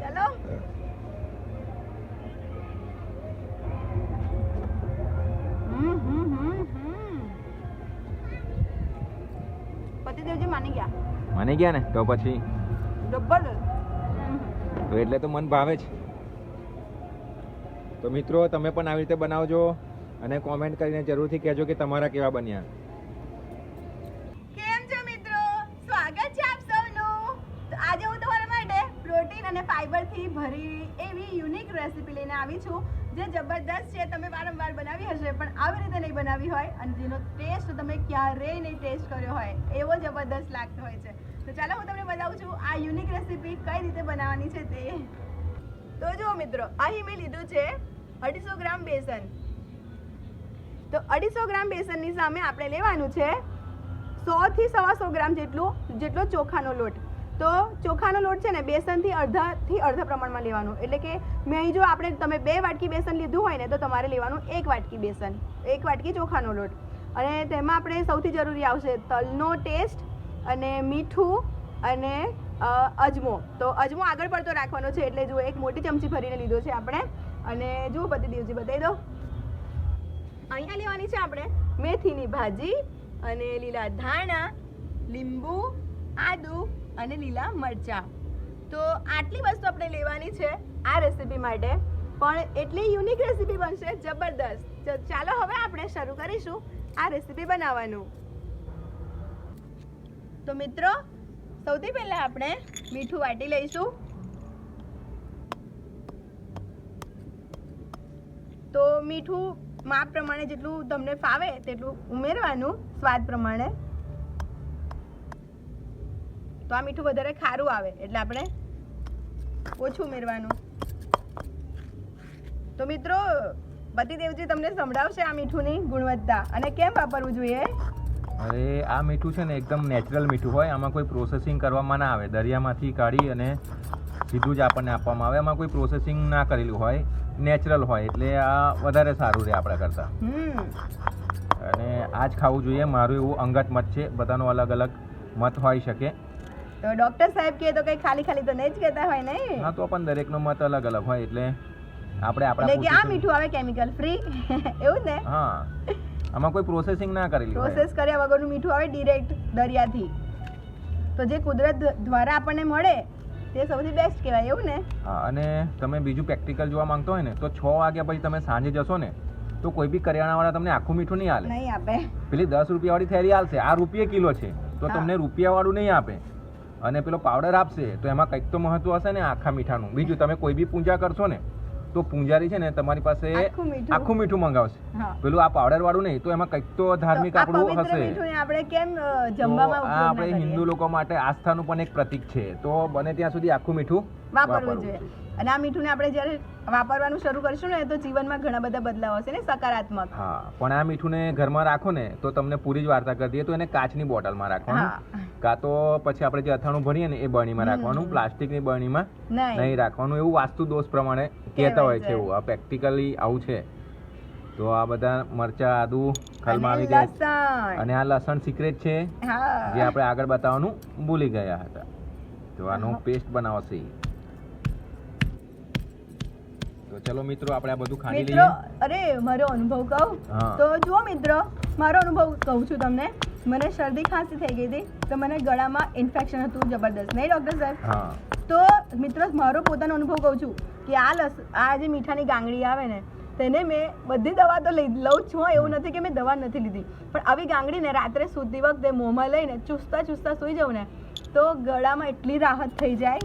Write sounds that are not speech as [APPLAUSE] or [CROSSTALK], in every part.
ચાલો. પતિદેવજી માની ગયા. માની ગયા ને? તો પછી? જબરદસ્ત. એટલે તો મન ભાવે છે તો મિત્રો તમે પણ આવી રીતે બનાવજો અને કોમેન્ટ કરીને જરૂરથી કહેજો કે તમારા કેવા બન્યા કેમ છો મિત્રો સ્વાગત છે આપ સૌનું તો આજે હું તમારા માટે પ્રોટીન અને ફાઈબરથી ભરી એવી યુનિક રેસિપી લઈને આવી છું. જે જબરદસ્ત છે, તમે વારંવાર બનાવી હશે, પણ આવી રીતે નહીં બનાવી હોય અને જેનો ટેસ્ટ તમે ક્યારેય નહીં ટેસ્ટ કર્યો હોય, એવો જબરદસ્ત લાગતો હોય છે. તો ચાલો હું તમને બતાવું છું, આ યુનિક રેસિપી કઈ રીતે બનાવવાની છે તે. તો જુઓ મિત્રો, અહીં મેં લીધું છે અઢીસો ગ્રામ બેસન. તો અઢીસો ગ્રામ બેસનની સામે આપણે લેવાનું છે સો થી સવા સો ગ્રામ જેટલું, જેટલો ચોખાનો લોટ. તો ચોખાનો લોટ છે ને બેસનથી અડધાથી અડધા પ્રમાણમાં લેવાનું. એટલે કે મેં અહીં જો આપણે તમે બે વાટકી બેસન લીધું હોય ને, તો તમારે લેવાનું એક વાટકી બેસન, એક વાટકી ચોખાનો લોટ. અને તેમાં આપણે સૌથી જરૂરી આવશે તલનો ટેસ્ટ અને મીઠું અને અજમો. તો અજમો આગળ પડતો રાખવાનો છે, એટલે જુઓ, એક મોટી ચમચી ભરીને લીધો છે આપણે. અને જુઓ બધી દિવસી બતાવી દો અહીંયા લેવાની છે આપણે મેથીની ભાજી અને લીલા ધાણા, લીંબુ, આદુ અને લીલા મરચાં. તો આટલી વસ્તુ આપણે લેવાની છે આ રેસીપી માટે. પણ એટલી યુનિક રેસીપી બનશે, જબરદસ્ત. ચાલો હવે આપણે શરૂ કરીશું આ રેસીપી બનાવવાનું. તો મિત્રો, સૌથી પહેલાં આપણે મીઠું વાટી લઈશું. તો મીઠું માપ પ્રમાણે જેટલું તમને ફાવે, તેટલું ઉમેરવાનું, સ્વાદ પ્રમાણે. તો આ મીઠું વધારે ખારું આવે એટલે આપણે ઓછું ઉમેરવાનું. તો મિત્રો પતિદેવજી તમને સંભળાવશે આ મીઠુંની ગુણવત્તા. અને કેમ વાપરવું જોઈએ? અરે આ મીઠું છે ને એકદમ નેચરલ મીઠું હોય આમાં કોઈ પ્રોસેસિંગ કરવામાં ના આવે. દરિયામાંથી કાઢી અને સીધું જ આપણને આપવામાં આવે. આમાં કોઈ પ્રોસેસિંગ ના કરેલું હોય નેચરલ હોય એટલે આ વધારે સારું રહે આપણા કરતાં. અને આ જ ખાવું જોઈએ. મારું એવું અંગત મત છે. બધાનો અલગ અલગ મત હોઈ શકે. તો ડોક્ટર સાહેબ કહે તો કઈ ખાલી ખાલી તો નહીં જ કહેતા હોય ને? હા તો પણ દરેકનો મત અલગ અલગ હોય એટલે આપણે એટલે કે આ મીઠું આવે કેમિકલ ફ્રી [LAUGHS] એવું ને? હા. આમાં કોઈ પ્રોસેસિંગ ના કરેલી પ્રોસેસ કર્યા વગરનું મીઠું આવે ડિરેક્ટ દરિયાથી. તો જે કુદરત દ્વારા આપણને મળે તે સૌથી બેસ્ટ કહેવાય એવું ને? હા અને તમે બીજું પ્રેક્ટિકલ જોવા માંગતો હોય ને તો છ વાગ્યા પછી તમે સાંજે જશો ને તો કોઈ બી કરિયાણાવાળા તમને આખું મીઠું નહીં આપે નહીં આપે. પેલી દસ રૂપિયાવાળી થેલી હાલશે આ રૂપિયે કિલો છે. તો તમને રૂપિયાવાળું નહીં આપે. અને પેલો પાવડર આપશે તો એમાં કંઈક તો મહત્વ હશે ને આખા મીઠાનું. બીજું તમે કોઈ બી પૂજા કરશો ને તો પૂંજારી છે ને તમારી પાસે આખું મીઠું. મંગાવશે. પેલું આ પાવડર વાળું નહીં તો એમાં કંઈક તો ધાર્મિક આપણું હશે. આપણે કેમ જમવામાં આપણે હિન્દુ લોકો માટે આસ્થાનું પણ એક પ્રતીક છે. તો બને ત્યાં સુધી આખું મીઠું વાપરવું જોઈએ. અને આ મીઠુંને આપણે જ્યારે વાપરવાનું શરૂ કરશું ને તો જીવનમાં ઘણા બધા બદલાવ હશે ને સકારાત્મક. હા પણ આ મીઠુંને ઘરમાં રાખો ને તો તમને પૂરી જ વાર્તા કરી દઈએ. તો એને કાચની બોટલમાં રાખવાનું. કાં તો પછી આપણે જે અથાણું ભરીએ ને એ બરણીમાં. રાખવાનું. પ્લાસ્ટિકની બરણીમાં નહીં. રાખવાનું. એવું વાસ્તુ દોષ પ્રમાણે કહેતા હોય છે. એવું. આ પ્રેક્ટિકલી આવું છે. તો આ બધા મરચા આદુ ખલમાં આવી ગયા. અને આ લસણ સિક્રેટ છે જે આપણે આગળ બતાવવાનું ભૂલી ગયા હતા. તો આનો પેસ્ટ બનાવશે. તો ચલો મિત્રો આપણે આ બધું ખાણી લઈએ. અરે મારો અનુભવ કહું? તો જુઓ મિત્રો મારો અનુભવ કહું છું તમને. મને શરદી ખાંસી થઈ ગઈ હતી તો મને ગળામાં ઇન્ફેક્શન હતું જબરદસ્ત. નહીં ડૉક્ટર સાહેબ? તો મિત્રો મારો પોતાનો અનુભવ કહું છું કે આ લસ આ જે મીઠાની ગાંગડી આવે ને તેને મેં બધી દવા તો લઈ લઉં જ છું એવું નથી કે મેં દવા નથી લીધી. પણ આવી ગાંગડીને રાત્રે સૂતી વખતે મોંમાં લઈને ચૂસતા ચૂસતા સૂઈ જાઉં ને તો ગળામાં એટલી રાહત થઈ જાય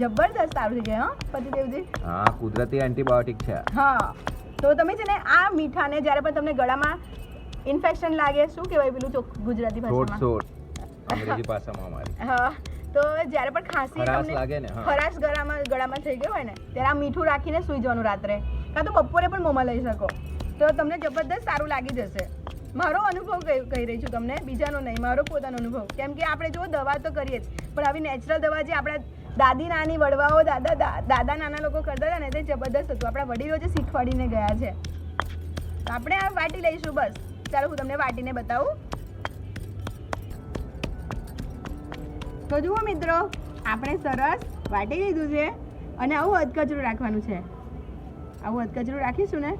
જબરદસ્ત સારું થઈ જાય હા? પતિદેવજી હા કુદરતી એન્ટીબાયોટિક છે. હા. તો તમે છે ને આ મીઠાને જ્યારે પણ તમને ગળામાં ઇન્ફેક્શન લાગે શું કહેવાય પેલું ગુજરાતી ભાષામાં? અંગ્રેજી ભાષામાં અમારી. હા. તો જ્યારે પણ ખાંસી તમને લાગે ને ખરાશ ગળામાં ગળામાં થઈ ગયો હોય ને ત્યારે આ મીઠું રાખીને સૂઈ જવાનું રાત્રે. કાં તો બપોરે પણ મોંમાં લઈ શકો. તો તમને જબરદસ્ત સારું લાગી જશે. મારો અનુભવ કહી રહી છું તમને? બીજાનો નહીં મારો પોતાનો અનુભવ. કેમ કે આપણે જો દવા તો કરીએ જ પણ આવી નેચરલ દવા જે આપણા દાદી નાની વડવાઓ દાદા દાદા નાના લોકો કરતા હતા ને તે જબરદસ્ત હતું. આપણા વડીલો જે શીખવાડીને ગયા છે. તો આપણે આ વાટી લઈશું બસ. ચાલો હું તમને વાટીને બતાવું. તો જુઓ મિત્રો આપણે સરસ વાટી લીધું છે અને આવું અધકચરું રાખવાનું છે. આવું અધકચરું રાખીશું ને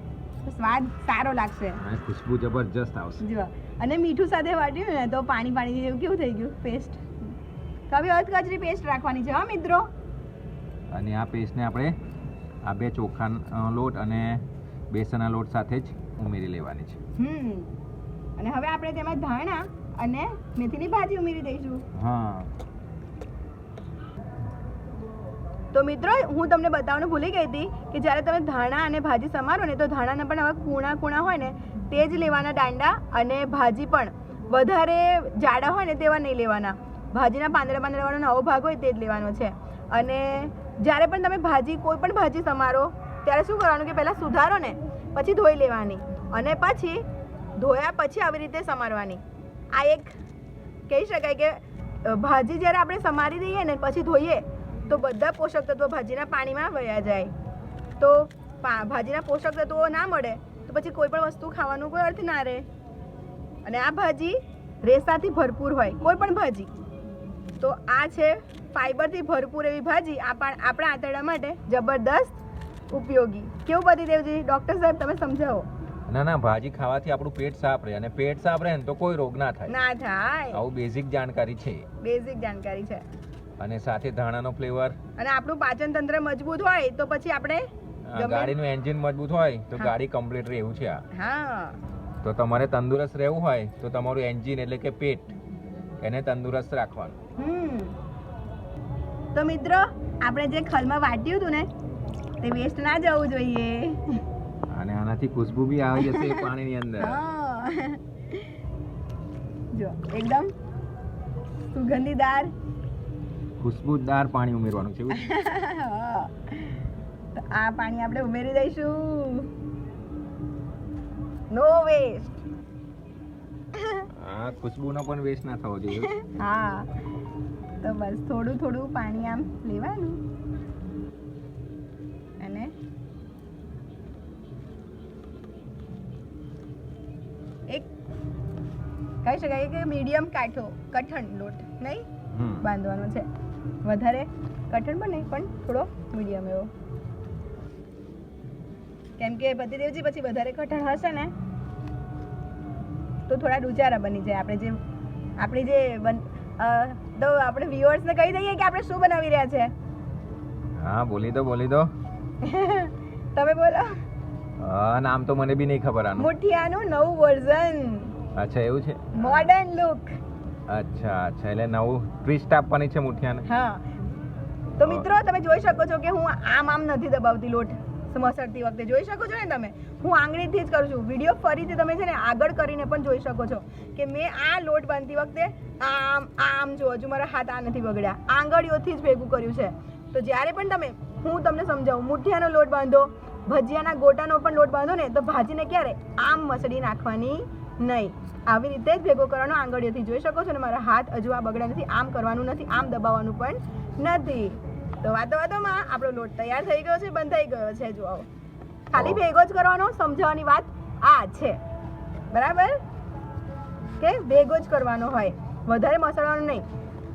તો સ્વાદ સારો લાગશે. ખુશ્બુ જબરજસ્ત આવશે. જો અને મીઠું સાથે વાટ્યું ને તો પાણી પાણી જેવું કેવું થઈ ગયું? પેસ્ટ તો હવે અધકચરી પેસ્ટ રાખવાની છે હા મિત્રો. અને આ પેસ્ટને આપણે આ બે ચોખાનો લોટ અને બેસનના લોટ સાથે જ ઉમેરી લેવાની છે. હમ. અને હવે આપણે તેમાં ધાણા અને મેથીની ભાજી ઉમેરી દઈશું. હા. તો મિત્રો હું તમને બતાવવાનું ભૂલી ગઈ હતી કે જ્યારે તમે ધાણા અને ભાજી સમારો ને તો ધાણાના પણ આવા કૂણા કૂણા હોય ને તે જ લેવાના દાંડા અને ભાજી પણ. વધારે જાડા હોય ને તેવા નહીં લેવાના. ભાજીના પાંદડા પાંદડાવાળો નવો ભાગ હોય તે જ લેવાનો છે. અને જ્યારે પણ તમે ભાજી, કોઈ પણ ભાજી સમારો, ત્યારે શું કરવાનું કે પહેલાં સુધારો ને, પછી ધોઈ લેવાની. અને પછી ધોયા પછી આવી રીતે સમારવાની. આ એક કહી શકાય કે ભાજી જ્યારે આપણે સમારી દઈએ ને, પછી ધોઈએ, તો બધા પોષક તત્વો ભાજીના પાણીમાં વયા જાય. તો ભાજીના પોષક તત્વો ના મળે, તો પછી કોઈ પણ વસ્તુ ખાવાનું કોઈ અર્થ ના રહે. અને આ ભાજી રેસાથી ભરપૂર હોય, કોઈ પણ ભાજી. તો આ છે ફાઈબરથી ભરપૂર એવી ભાજી. આપણ આપણા આંતરડા માટે જબરદસ્ત ઉપયોગી. કેવું બધી દેવજી? ડૉક્ટર સાહેબ તમે સમજાવો. ના ના ભાજી ખાવાથી આપણું પેટ સાફ રહે અને પેટ સાફ રહે ને તો કોઈ રોગ ના થાય. ના થાય. આવું બેઝિક જાણકારી છે. બેઝિક જાણકારી છે. અને સાથે ધાણાનો ફ્લેવર અને આપણું પાચન તંત્ર મજબૂત હોય તો પછી આપણે ગાડીનું એન્જિન મજબૂત હોય તો ગાડી કમ્પ્લીટ રહેવું છે આ. હા. તો તમારે તંદુરસ્ત રહેવું હોય તો તમારું એન્જિન એટલે કે પેટ એને તંદુરસ્ત રાખવાનું. તો મિત્રો આપણે જે ખલમાં વાટ્યું હતું ને તે વેસ્ટ ના જવું જોઈએ. અને આનાથી ખુશ્બુ બી આવી જશે પાણીની અંદર. [LAUGHS] જો એકદમ સુગંધીદાર. ખુશ્બુદાર પાણી ઉમેરવાનું છે [LAUGHS] આ પાણી આપણે ઉમેરી દઈશું. નો વેસ્ટ આ ખુશ્બુનો પણ વેસ્ટ ના થવો જોઈએ. [LAUGHS] હા. તો બસ થોડું થોડું પાણી આમ લેવાનું. અને એક કહી શકાય કે મીડિયમ કાઠો કઠણ લોટ નહીં? બાંધવાનો છે. વધારે કઠણ પણ નહીં પણ થોડો મીડિયમ એવો. કેમ કે પતિદેવજી પછી વધારે કઠણ હશે ને? તો થોડા ડુચારા બની જાય. આપણે જે આપણી જે તો આપણે વ્યુઅર્સને કહી દઈએ કે આપણે શું બનાવી રહ્યા છે. હા બોલી દો બોલી દો. [LAUGHS] તમે બોલો. નામ તો મને બી નહીં ખબર આનું. મુઠિયાનું નવું વર્ઝન અચ્છા એવું છે? મોડર્ન લુક અચ્છા અચ્છા એટલે નવું ટ્વિસ્ટ આપવાની છે મુઠિયાને. હા. તો મિત્રો તમે જોઈ શકો છો કે હું આમ આમ નથી દબાવતી લોટ. મસળતી વખતે જોઈ શકો છો ને તમે? હું આંગળીથી જ કરું છું. વીડિયો ફરીથી તમે છે ને આગળ કરીને પણ જોઈ શકો છો કે મેં આ લોટ બાંધતી વખતે આમ આમ જો, હજુ મારા હાથ આ નથી બગડ્યા. આંગળીઓથી જ ભેગું કર્યું છે. તો જ્યારે પણ તમે, હું તમને સમજાવું, મુઠિયાનો લોટ બાંધો, ભજીયાના ગોટાનો પણ લોટ બાંધો ને, તો ભાજીને ક્યારે આમ મસળી નાખવાની નહીં. આવી રીતે જ ભેગો કરવાનો આંગળીઓથી જોઈ શકો છો ને મારા હાથ હજુ આ બગડ્યા નથી, આમ કરવાનું નથી, આમ દબાવવાનું પણ નથી. તો વાતો વાતોમાં આપણો લોટ તૈયાર થઈ ગયો છે, બંધ થઈ ગયો છે જો આવો ખાલી ભેગો જ કરવાનો સમજાવવાની વાત આ છે. બરાબર? કે ભેગો જ કરવાનો હોય. વધારે મસળવાનો નહીં.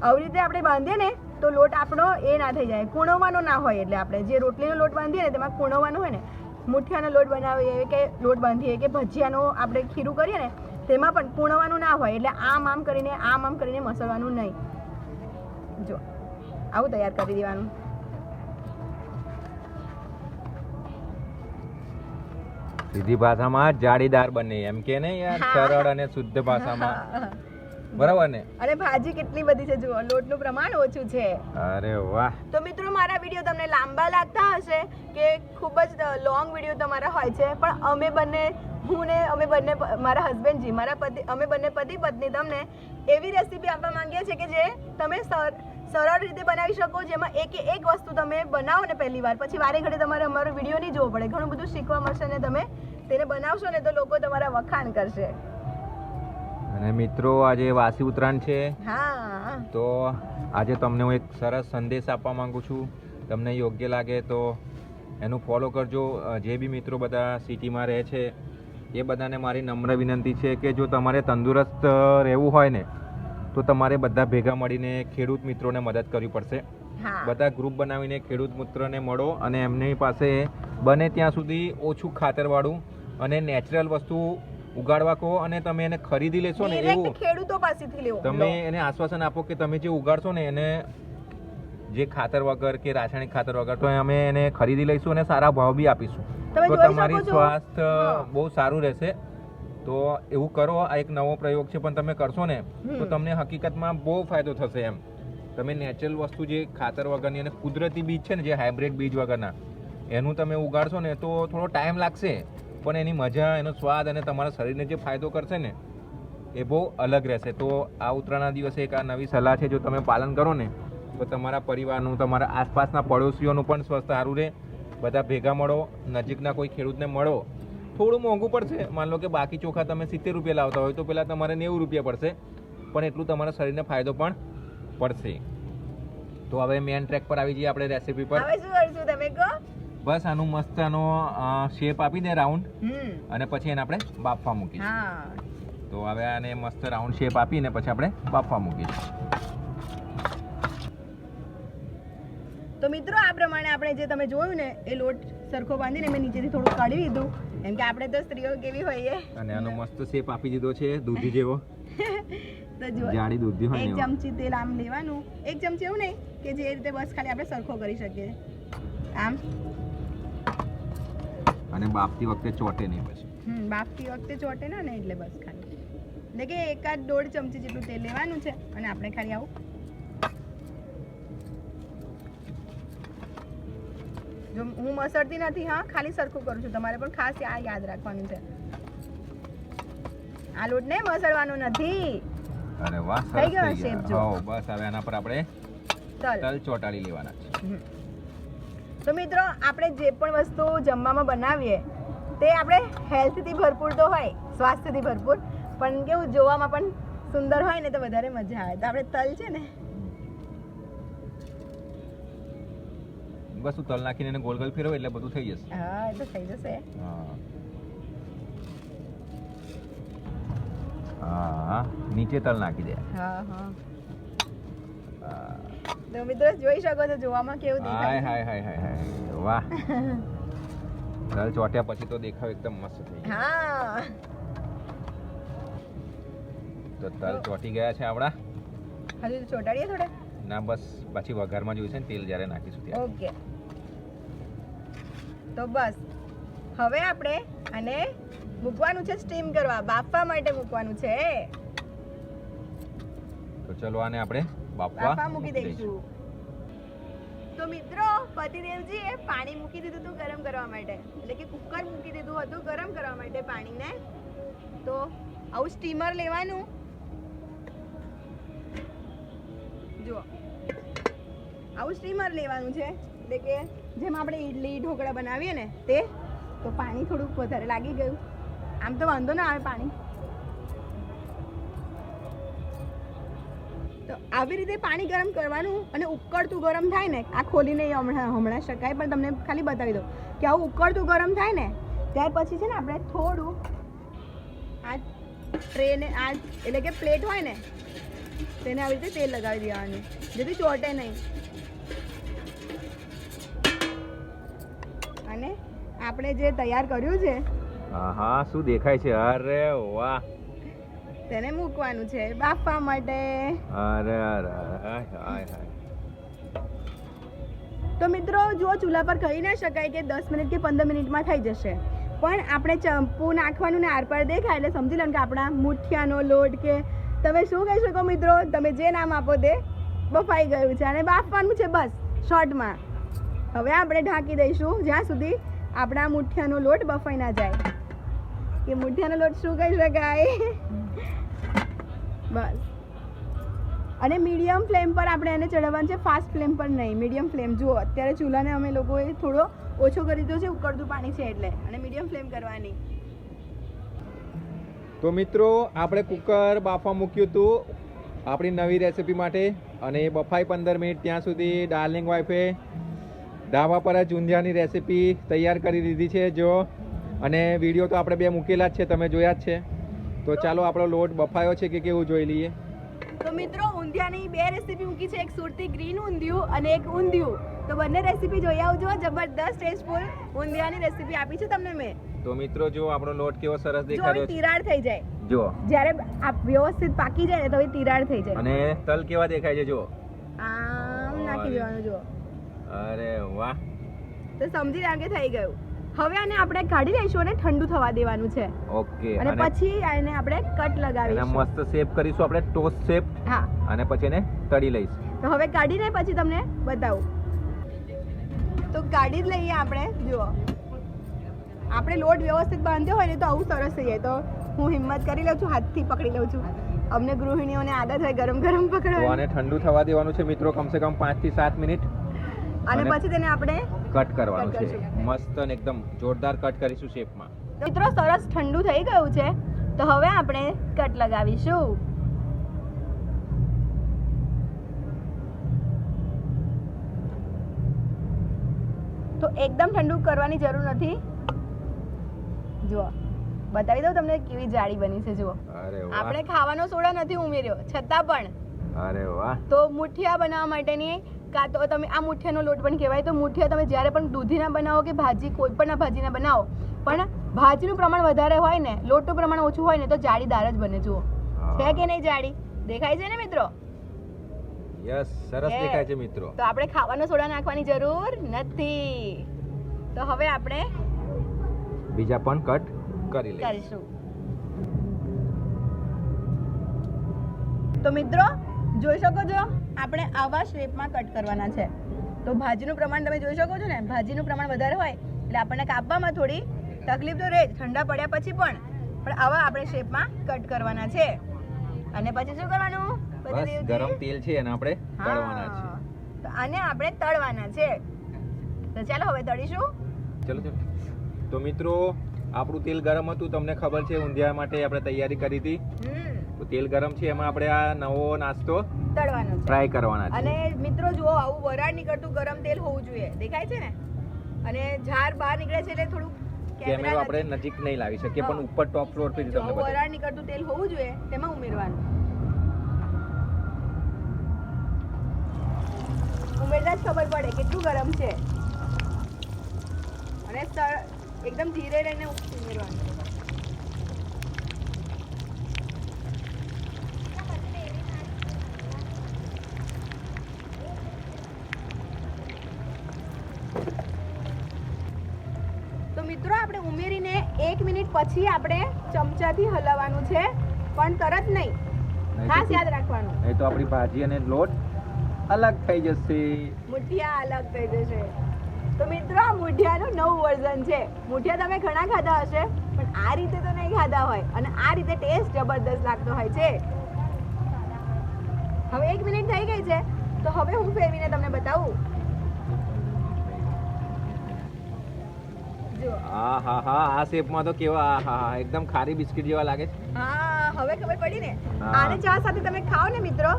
આવી રીતે આપણે બાંધીએ ને, તો લોટ આપણો એ ના થઈ જાય. કૂણવવાનો ના હોય એટલે આપણે. જે રોટલીનો લોટ બાંધીએ ને, તેમાં કૂણવવાનો હોય ને, મુઠિયાનો લોટ બનાવીએ કે લોટ બાંધીએ કે ભજીયાનો આપણે ખીરું કરીએ ને, તેમાં પણ કૂણવવાનું ના હોય એટલે આમ આમ કરીને, આમ આમ કરીને મસળવાનું નહીં. જો આવું તૈયાર કરી દેવાનું. સીધી ભાષામાં જાળીદાર બને એમ કે ને યાર? સરળ અને શુદ્ધ ભાષામાં. બરાબર ને? અને ભાજી કેટલી બધી છે જુઓ. લોટનું પ્રમાણ ઓછું છે. અરે વાહ. તો મિત્રો મારા વીડિયો તમને લાંબા લાગતા હશે કે ખૂબ જ લોંગ વીડિયો તમારા હોય છે પણ અમે બંને હું ને અમે બંને મારા હસબન્ડજી મારા પતિ અમે બંને પતિ પત્ની તમને એવી રેસીપી આપવા માંગીએ છીએ કે જે તમે સર- સરળ રીતે બનાવી શકો જેમાં એક એક વસ્તુ તમે બનાવો ને પહેલી વાર. પછી વારે ઘડી તમારે અમારો વીડિયો નહીં જોવો પડે. ઘણું બધું શીખવા મળશે ને તમે તેને બનાવશો ને તો લોકો તમારા વખાણ કરશે. અને મિત્રો આજે વાસી ઉત્તરાયણ છે. હા. તો આજે તમને હું એક સરસ સંદેશ આપવા માંગુ છું. તમને યોગ્ય લાગે તો એનું ફોલો કરજો. જે બી મિત્રો બધા સિટીમાં રહે છે એ બધાને મારી નમ્ર વિનંતી છે કે જો તમારે તંદુરસ્ત રહેવું હોય ને તો તમારે બધા ભેગા મળીને ખેડૂત મિત્રોને મદદ કરવી પડશે. બધા ગ્રુપ બનાવીને ખેડૂત મિત્રોને મળો અને એમની પાસે બને ત્યાં સુધી ઓછું ખાતરવાળું અને નેચરલ વસ્તુ ઉગાડવા કહો અને તમે એને ખરીદી લેશો ને એવું. ખેડૂતો પાસેથી લેવો. તમે એને આશ્વાસન આપો કે તમે જે ઉગાડશો ને એને જે ખાતર વગર કે રાસાયણિક ખાતર વગર તો અમે એને ખરીદી લઈશું અને સારા ભાવ બી આપીશું. તો તમારી સ્વાસ્થ્ય બહુ સારું રહેશે. તો એવું કરો આ એક નવો પ્રયોગ છે પણ તમે કરશો ને તો તમને હકીકતમાં બહુ ફાયદો થશે એમ. તમે નેચરલ વસ્તુ જે ખાતર વગરની અને કુદરતી બીજ છે ને જે હાઇબ્રિડ બીજ વગરના એનું તમે ઉગાડશો ને તો થોડો ટાઈમ લાગશે. પણ એની મજા એનો સ્વાદ અને તમારા શરીરને જે ફાયદો કરશે ને એ બહુ અલગ રહેશે. તો આ ઉત્તરાયણના દિવસે એક આ નવી સલાહ છે જો તમે પાલન કરો ને તો તમારા પરિવારનું તમારા આસપાસના પડોશીઓનું પણ સ્વસ્થ સારું રહે. બધા ભેગા મળો નજીકના કોઈ ખેડૂતને મળો થોડું મોંઘું પડશે. માન લો કે બાકી ચોખા તમે સિત્તેર રૂપિયા લાવતા હોય તો પહેલાં તમારે નેવું રૂપિયા પડશે. પણ એટલું તમારા શરીરને ફાયદો પણ પડશે. તો હવે મેન ટ્રેક પર આવી જઈએ આપણે રેસીપી પર. હવે શું કરશું તમે કહો? બસ આનું મસ્ત આનો શેપ આપી દે રાઉન્ડ અને પછી એને આપણે બાફવા મૂકીશું. તો હવે આને મસ્ત રાઉન્ડ શેપ આપીને પછી આપણે બાફવા મૂકીશું. તો મિત્રો આ પ્રમાણે આપણે જે તમે જોયું ને એ લોટ સરખો બાંધીને મેં નીચેથી થોડું કાઢી લીધું એમ કે આપણે તો સ્ત્રીઓ કેવી હોઈએ. અને આનો મસ્ત શેપ આપી દીધો છે દૂધી જેવો. [LAUGHS] તો જો જાડી દૂધી હોય એક ચમચી તેલ આમ લેવાનું. એક ચમચી એવું નહીં કે જે રીતે બસ ખાલી આપણે સરખો કરી શકીએ. આમ. અને બાફતી વખતે ચોટે નહીં પછી. હમ બાફતી વખતે ચોટે ના ને એટલે બસ ખાલી. એટલે કે એકાદ દોઢ ચમચી જેટલું તેલ લેવાનું છે અને આપણે ખાલી આવું જો હું મસળતી નથી હા ખાલી સરખું કરું છું. તમારે પણ ખાસ આ યાદ રાખવાનું છે. આ લોટને મસળવાનું નથી. અરે વાહ થઈ ગયો શેપ જો. બસ હવે આના પર આપણે તલ તલ ચોટાડી લેવાના છે. તો મિત્રો આપણે જે પણ વસ્તુ જમવામાં બનાવીએ તે આપણે હેલ્થથી ભરપૂર તો હોય સ્વાસ્થ્યથી ભરપૂર પણ કેવું જોવામાં પણ સુંદર હોય ને તો વધારે મજા આવે. તો આપણે તલ છે ને બસ તું તલ નાખીને એને ગોલ ગોલ ફેરવો એટલે બધું થઈ જશે. હા એ તો થઈ જશે. હા. નીચે તલ નાખી દે. હા હા. હા. તો મિત્રો જોઈ શકો છો જોવામાં કેવું દેખાય હાય હાય હાય હાય. વાહ. તલ ચોટ્યા પછી તો દેખાવ એકદમ મસ્ત થઈ ગયો. હા. તો તલ ચોટી ગયા છે આપણા. હજુ ચોટાડીએ થોડા? ના બસ પછી વઘારમાં જોઈશે ને તેલ જ્યારે નાખીશું ત્યારે. ઓકે. તો બસ. હવે આપણે આને મૂકવાનું છે સ્ટીમ કરવા. બાફવા માટે મૂકવાનું છે. તો ચલો આને આપણે બાફવા મૂકી દઈશું. તો મિત્રો પતિદેવજીએ પાણી મૂકી દીધું હતું ગરમ કરવા માટે. એટલે કે કુકર મૂકી દીધું હતું ગરમ કરવા માટે પાણીને. તો આવું સ્ટીમર લેવાનું. જુઓ. આવું સ્ટીમર લેવાનું છે. એટલે કે જેમ આપણે ઈડલી, ઢોકળા બનાવીએ ને તે, તો પાણી થોડુંક વધારે લાગી ગયું. આમ તો વાંધો ના આવે પાણી. તો આવી રીતે પાણી ગરમ કરવાનું અને ઉકળતું ગરમ થાય ને, આ ખોલીને હમણાં હમણાં શકાય, પણ તમને ખાલી બતાવી દઉં. કે આવું ઉકળતું ગરમ થાય ને, ત્યાર પછી છે ને આપણે થોડું આ ટ્રેને આ એટલે કે પ્લેટ હોય ને, તેને આવી રીતે તેલ લગાવી દેવાનું. જેથી ચોટે નહીં. અને આપણે જે તૈયાર કર્યું છે હા શું દેખાય છે? અરે વાહ. તેને મૂકવાનું છે બાફવા માટે. અરે અરે હાય હાય તો મિત્રો જો ચૂલા પર કહી ના શકાય કે દસ મિનિટ કે પંદર મિનિટમાં થઈ જશે. પણ આપણે ચંપુ નાખવાનું ને આરપાર દેખાય એટલે સમજી લો કે આપણા મુઠિયાનો લોટ કે તમે શું કહી શકો મિત્રો? તમે જે નામ આપો તે બફાઈ ગયું છે અને બાફવાનું છે બસ શોર્ટમાં. હવે આપણે ઢાંકી દઈશું. જ્યાં સુધી આપણા મુઠિયાનો લોટ બફાઈ ના જાય. કે મુઠિયાનો લોટ શું કહી શકાય? બસ. અને મીડિયમ ફ્લેમ પર આપણે એને ચડાવવાનું છે. ફાસ્ટ ફ્લેમ પર નહીં. Medium flame. જુઓ, અત્યારે ચૂલાને અમે લોકોએ થોડો ઓછો કરી દીધો છે. ઉકળતું પાણી છે એટલે. અને મીડિયમ ફ્લેમ કરવાની. તો મિત્રો, આપણે કુકર બાફવા મૂક્યું હતું. આપણી નવી રેસિપી માટે. અને એ બફાઈ પંદર મિનિટ ત્યાં સુધી ડાર્લિંગ વાઈફે ધાબા પર જ ઊંધિયાની રેસીપી તૈયાર કરી દીધી છે જો. અને વીડિયો તો આપણે બે મૂકેલા જ છે તમે જોયા જ છે. તો ચાલો આપણો લોટ બફાયો છે કે કેવું જોઈ લઈએ. તો મિત્રો ઊંધિયાની બે રેસીપી મૂકી છે એક સુરતી ગ્રીન ઊંધિયું અને એક ઊંધિયું. તો બંને રેસીપી જોઈ આવજો જબરદસ્ત ટેસ્ટફુલ ઊંધિયાની રેસીપી આપી છે તમને મેં. તો મિત્રો જો આપણો લોટ કેવો સરસ દેખાય દેખાડ્યો છે. તિરાડ થઈ જાય. જો. જ્યારે આ વ્યવસ્થિત પાકી જાય ને તો એ તિરાડ થઈ જાય. અને તલ કેવા દેખાય છે જો આમ નાખી દેવાનું જો અરે વાહ. તો સમજી રહ્યા કે થઈ ગયું. હવે આને આપણે કાઢી લઈશું અને ઠંડુ થવા દેવાનું છે. ઓકે અને પછી આને આપણે કટ લગાવીશું. અને મસ્ત શેપ કરીશું આપણે ટોસ્ટ શેપ. હા. અને પછી એને તળી લઈશું. તો હવે કાઢીને પછી તમને બતાવું. તો કાઢી જ લઈએ આપણે જુઓ. આપણે લોટ વ્યવસ્થિત બાંધ્યો હોય ને તો આવું સરસ થઈ જાય. તો હું હિંમત કરી લઉં છું હાથથી પકડી લઉં છું. અમને ગૃહિણીઓને આદત હોય ગરમ ગરમ પકડવાની. અને ઠંડુ થવા દેવાનું છે મિત્રો. કમસે કમ પાંચથી સાત મિનિટ. અને પછી તેને આપણે કટ કરવાનું છે. મસ્ત અને એકદમ જોરદાર કટ કરીશું શેપમાં. મિત્રો સરસ ઠંડુ થઈ ગયું છે. તો હવે આપણે કટ લગાવીશું. તો એકદમ ઠંડુ કરવાની જરૂર નથી. જુઓ બતાવી દઉં તમને કેવી જાડી બની છે જુઓ. આપણે ખાવાનો સોડા નથી ઉમેર્યો છતાં પણ. અરે વાહ. તો મુઠિયા બનાવવા માટેની કાં તો તમે આ મુઠિયાનો લોટ પણ કહેવાય. તો મુઠિયા તમે જ્યારે પણ દૂધીના બનાવો કે ભાજી કોઈ પણ ભાજીના બનાવો પણ ભાજીનું પ્રમાણ વધારે હોય ને લોટનું પ્રમાણ ઓછું હોય ને તો જાળીદાર જ બને જુઓ. છે કે નહીં જાડી દેખાય છે ને મિત્રો? યસ સરસ દેખાય છે મિત્રો. તો આપણે ખાવાનો સોડા નાખવાની જરૂર નથી. તો હવે આપણે બીજા પણ કટ કરી લઈશું. તો મિત્રો જોઈ શકો છો? આપણે આવા શેપમાં કટ કરવાના છે. તો ભાજીનું પ્રમાણ તમે જોઈ શકો છો ને? ભાજીનું પ્રમાણ વધારે હોય એટલે આપણને કાપવામાં થોડી તકલીફ તો રહે જ ઠંડા પડ્યા પછી પણ. પણ આવા આપણે શેપમાં કટ કરવાના છે. અને પછી શું કરવાનું? પછી બસ ગરમ તેલ છે અને આપણે તળવાના છે. તો આને આપણે તળવાના છે. તો ચાલો હવે તળીશું. ચલો ચલો. તો મિત્રો આપણું તેલ ગરમ હતું તમને ખબર છે ઊંધિયા માટે આપણે તૈયારી કરી હતી. તો તેલ ગરમ છે એમાં આપણે આ નવો નાસ્તો તળવાનો છે. ફ્રાય કરવાના છે. અને મિત્રો જુઓ આવું વરાળ નીકળતું ગરમ તેલ હોવું જોઈએ. દેખાય છે ને? અને ઝાર બહાર નીકળે છે એટલે થોડું કેમેરો કેમેરા આપણે નજીક નહીં લાવી શકીએ પણ ઉપર ટોપ ફ્લોર પર તમને વરાળ નીકળતું તેલ હોવું જોઈએ તેમાં ઉમેરવાનું. ઉમેરતા જ ખબર પડે કેટલું ગરમ છે. અને એકદમ ધીરે રહીને ઉમેરવાનું. મિત્રો આપણે ઉમેરીને એક મિનિટ પછી આપણે ચમચાથી હલાવવાનું છે પણ તરત નહીં. ખાસ? યાદ રાખવાનું. નહીં તો આપણી ભાજી અને લોટ અલગ થઈ જશે. મુઠિયા અલગ થઈ જશે. તો મિત્રો આ મુઠિયાનું નવું વર્ઝન છે. મુઠિયા તમે ઘણા ખાધા હશે પણ આ રીતે તો નહીં ખાધા હોય. અને આ રીતે ટેસ્ટ જબરદસ્ત લાગતો હોય છે. હવે એક મિનિટ થઈ ગઈ છે. તો હવે હું ફેરવીને તમને બતાવું. હા હા હા આ શેપમાં તો કેવા હા હા એકદમ ખારી બિસ્કિટ જેવા લાગે છે. હા હવે ખબર પડી ને. આને ચા સાથે તમે ખાઓ ને મિત્રો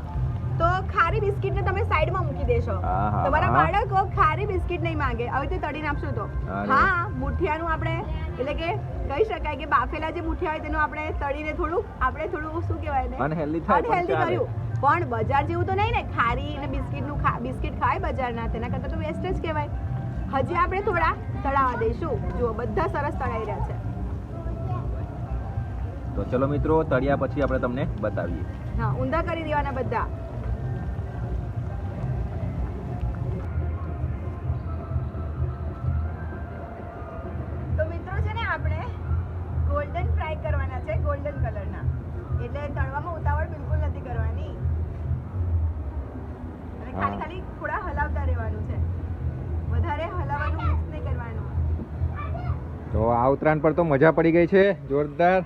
તો ખારી બિસ્કિટને તમે સાઈડમાં મૂકી દેશો. તમારા બાળકો ખારી બિસ્કિટ નહીં માંગે. હવે તે તળી નાખશો તો. હા મુઠિયાનું આપણે એટલે કે કહી શકાય કે બાફેલા જે મુઠિયા હોય તેનું આપણે તળીને થોડું આપણે થોડું શું કહેવાય ને અનહેલ્ધી થાય અનહેલ્ધી કર્યું. પણ બજાર જેવું તો નહીં ને. ખારી અને બિસ્કિટનું બિસ્કિટ ખાય બજારના તેના કરતાં તો વેસ્ટ જ કહેવાય. હજી આપણે થોડા તળાવા દઈશું. જુઓ બધા સરસ તળાઈ રહ્યા છે. તો ચલો મિત્રો તળિયા પછી આપણે તમને બતાવીએ. હા ઊંધા કરી દેવાના બધા. તો આ ઉત્તરાયણ પર તો મજા પડી ગઈ છે જોરદાર.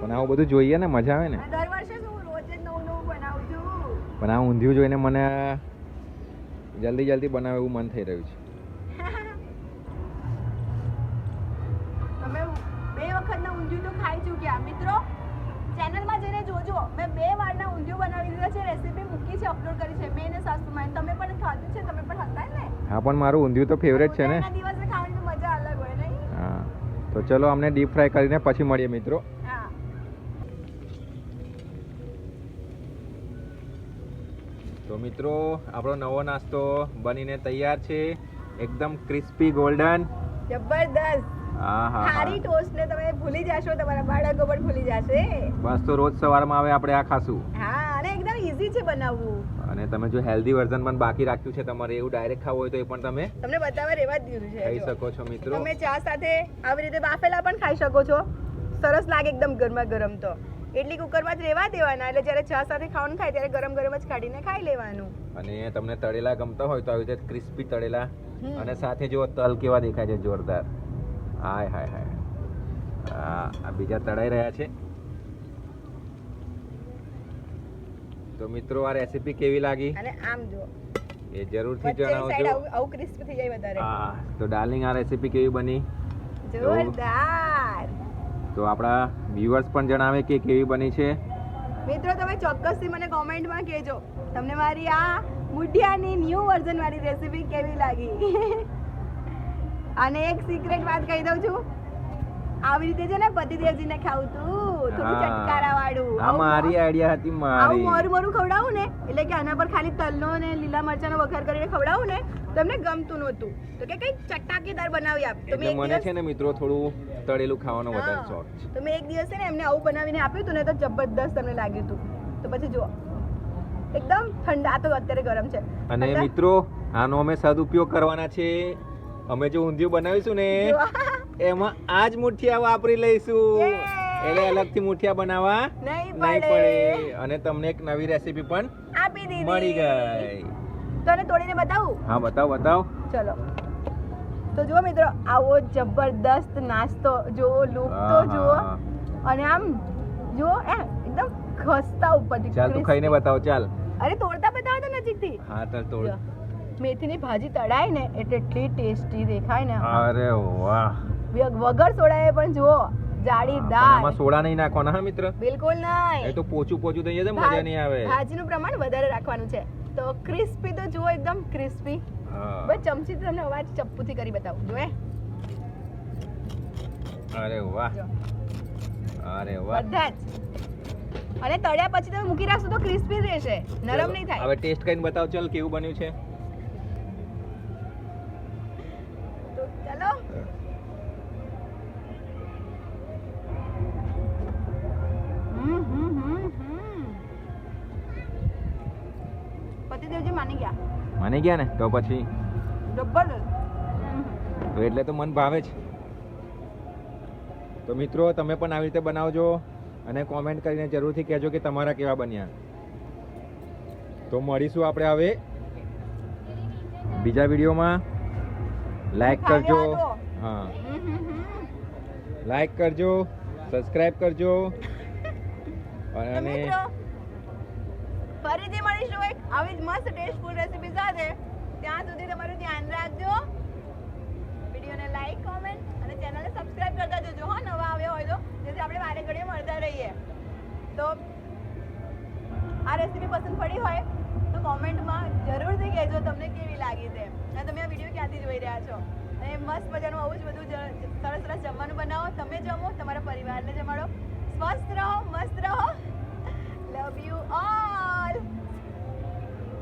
પણ આવું બધું જોઈએ ને મજા આવે ને. પણ આ ઊંધિયું જોઈને મને જલ્દી જલ્દી બનાવે એવું મન થઈ રહ્યું છે. પણ મારું ઊંધિયું તો ફેવરેટ છે ને. તો ચલો અમને ડીપ ફ્રાય કરીને પછી મળીએ મિત્રો. તો મિત્રો આપણો નવો નાસ્તો બનીને તૈયાર છે. એકદમ ક્રિસ્પી ગોલ્ડન જબરદસ્ત. ખારી તમે ભૂલી જાશો તમારા બાળકો પણ ભૂલી જશે. બસ તો રોજ સવારમાં આવે આપણે આ ખાશું. હા. ઈઝી છે બનાવવું. અને તમે જો હેલ્ધી વર્ઝન પણ બાકી રાખ્યું છે તમારે એવું ડાયરેક્ટ ખાવું હોય તો એ પણ તમે તમને બતાવવા રેવા જ દીધું છે ખાઈ શકો છો મિત્રો. તમે ચા સાથે આવી રીતે બાફેલા પણ ખાઈ શકો છો. સરસ લાગે એકદમ ગરમા ગરમ તો. ઇડલી કુકરમાં જ રેવા દેવાના એટલે જ્યારે ચા સાથે ખાવાનું ખાય ત્યારે ગરમ ગરમ જ કાઢીને ખાઈ લેવાનું. અને તમને તળેલા ગમતા હોય તો આવી રીતે ક્રિસ્પી તળેલા અને સાથે જો તલ કેવા દેખાય છે જોરદાર. હાય હાય હાય. આ આ બીજા તળાઈ રહ્યા છે. તો મિત્રો આ રેસીપી કેવી લાગી? અને આમ જો એ જરૂરથી જણાવજો. આવું ક્રિસ્પ થઈ જાય વધારે. હા તો ડાર્લિંગ આ રેસીપી કેવી બની? જોરદાર. તો આપણા વ્યુઅર્સ પણ જણાવે કે કેવી બની છે. મિત્રો તમે ચોક્કસથી મને કોમેન્ટમાં કહેજો. તમને મારી આ મુઠિયાની ન્યૂ વર્ઝન વાળી રેસીપી કેવી લાગી? [LAUGHS] અને એક સિક્રેટ વાત કહી દઉં છું. આવી રીતે છે ને પતિદેવજીને ખાવું તું. થોડું ચટકારા વાળું આ મારી આઈડિયા હતી આવું મોરું મોરું ખવડાવું ને એટલે કે આના પર ખાલી તલનો ને લીલા મરચાંનો વઘાર કરીને ખવડાવું ને તો ગમતું નહોતું. તો કે કઈ ચટાકેદાર બનાવી આપ. તો મેં મને છે ને મિત્રો થોડું તળેલું ખાવાનો વધારે શોખ છે. તો મેં એક દિવસ છે ને એમને આવું બનાવીને આપ્યું હતું ને તો જબરદસ્ત તમને લાગ્યું હતું. તો પછી જુઓ. એકદમ ઠંડા તો અત્યારે ગરમ છે. અને મિત્રો આનો અમે સદુપયોગ કરવાના છે. અમે જો ઊંધિયું બનાવીશું ને [LAUGHS] એમાં આજ જ વાપરી લઈશું! એટલે અલગથી મુઠિયા બનાવવા નહીં પડે. અને તમને એક નવી રેસીપી પણ આપી દીધી. મળી ગઈ. તો એને તોડીને બતાવું? હા બતાવ બતાવ. ચલો. તો જુઓ મિત્રો આવો જબરદસ્ત નાસ્તો. જુઓ લુક તો જુઓ. અને આમ જુઓ એ એકદમ ખસ્તા ઉપરથી ચાલ તું ખાઈને બતાવ ચાલ. અરે તોડતા બતાવો તો નજીકથી. હા ચાલ તોડ. મેથીની ભાજી તળાય ને એટલે એટલી ટેસ્ટી દેખાય ને. અરે વાહ. વગર સોડાએ પણ જુઓ. જાળીદાર. આમાં સોડા નહીં નાખવાના હા મિત્ર? બિલકુલ એ નહીં તો પોચું પોચું થઈ જશે મજા નહીં આવે. ભાજીનું પ્રમાણ વધારે રાખવાનું છે. તો ક્રિસ્પી તો જુઓ એકદમ ક્રિસ્પી બસ ચમચી તમને અવાજ ચપ્પુથી કરી બતાવું. જોએ એ અરે વાહ. અરે વાહ. બધા જ. અને તળ્યા પછી તમે મૂકી રાખશો તો ક્રિસ્પી રહેશે. નરમ નહીં થાય. હવે ટેસ્ટ કરીને બતાવ ચલ કેવું બન્યું છે? ગયા ને તો પછી? તો એટલે તો મન ભાવે છે તો મિત્રો તમે પણ આવી રીતે બનાવજો અને કોમેન્ટ કરીને જરૂરથી કહેજો કે તમારા કેવા બન્યા. તો મળીશું આપણે હવે બીજા વિડીયોમાં. લાઈક કરજો. હા. લાઈક કરજો સબસ્ક્રાઇબ કરજો. અને ફરીથી મળીશું એક આવી જ મસ્ત ટેસ્ટફુલ રેસીપી સાથે. ત્યાં સુધી તમારું ધ્યાન રાખજો. વિડીયોને લાઈક કોમેન્ટ અને ચેનલને સબસ્ક્રાઇબ કરતા જજો. હો, નવા આવ્યા હોય તો, જેથી આપણે વારે ઘડીએ મળતા રહીએ. તો આ રેસીપી પસંદ પડી હોય, તો કોમેન્ટમાં જરૂરથી કહેજો તમને કેવી લાગી છે. અને તમે આ વીડિયો ક્યાંથી જોઈ રહ્યા છો? અને મસ્ત મજાનું આવું જ બધું સરસ સરસ જમવાનું બનાવો. તમે જમો, તમારા પરિવારને જમાડો. સ્વસ્થ રહો, મસ્ત રહો. Love you all!